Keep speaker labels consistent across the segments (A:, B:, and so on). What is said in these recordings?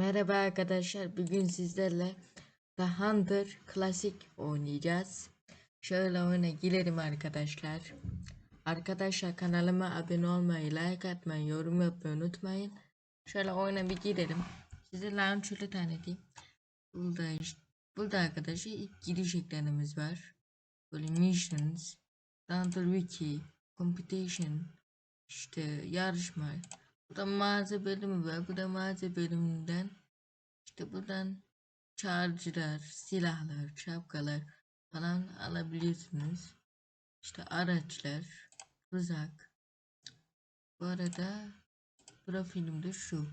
A: Merhaba arkadaşlar. Bugün sizlerle The Hunter klasik oynayacağız. Şöyle oyuna girelim arkadaşlar. Arkadaşlar kanalıma abone olmayı, like atmayı, yorum yapmayı unutmayın. Şöyle oyuna bir girelim. Size launcher'ı tanıtayım. Burada burada arkadaşlar ilk giriş ekranımız var. Böyle missions, Hunter Wiki, Competition, işte yarışma. Burada mağaza bölümü var. Bu da mağaza bölümünden işte buradan charger'lar, silahlar, şapkalar falan alabiliyorsunuz. İşte araçlar, tuzak. Bu arada profilimde şu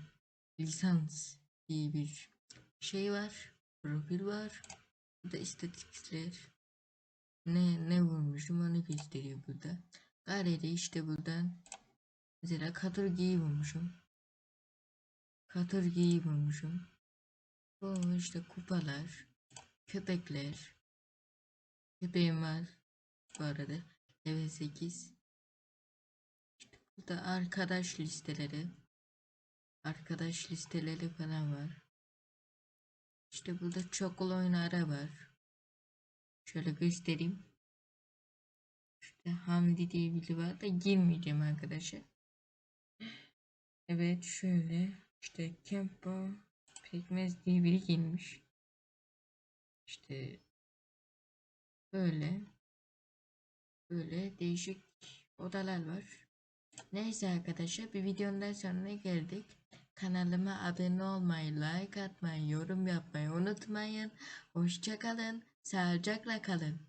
A: lisans diye bir şey var. Profil var. Bu da istatistikler. Ne ne vurmuşum onu gösteriyor burada. Galeri işte buradan Mesela katırgıyı bulmuşum. Katırgıyı bulmuşum. Bu işte kupalar, köpekler. Köpeğim var bu arada. Level 8. İşte burada arkadaş listeleri. Arkadaş listeleri falan var. İşte burada çoklu oyunları var. Şöyle göstereyim. İşte Hamdi diye biri var da girmeyeceğim arkadaşlar. Evet şöyle işte Kempo Pekmez diye biri gelmiş. İşte böyle böyle değişik odalar var. Neyse arkadaşlar bir videonun sonuna geldik. Kanalıma abone olmayı, like atmayı, yorum yapmayı unutmayın. Hoşçakalın, sağlıcakla kalın.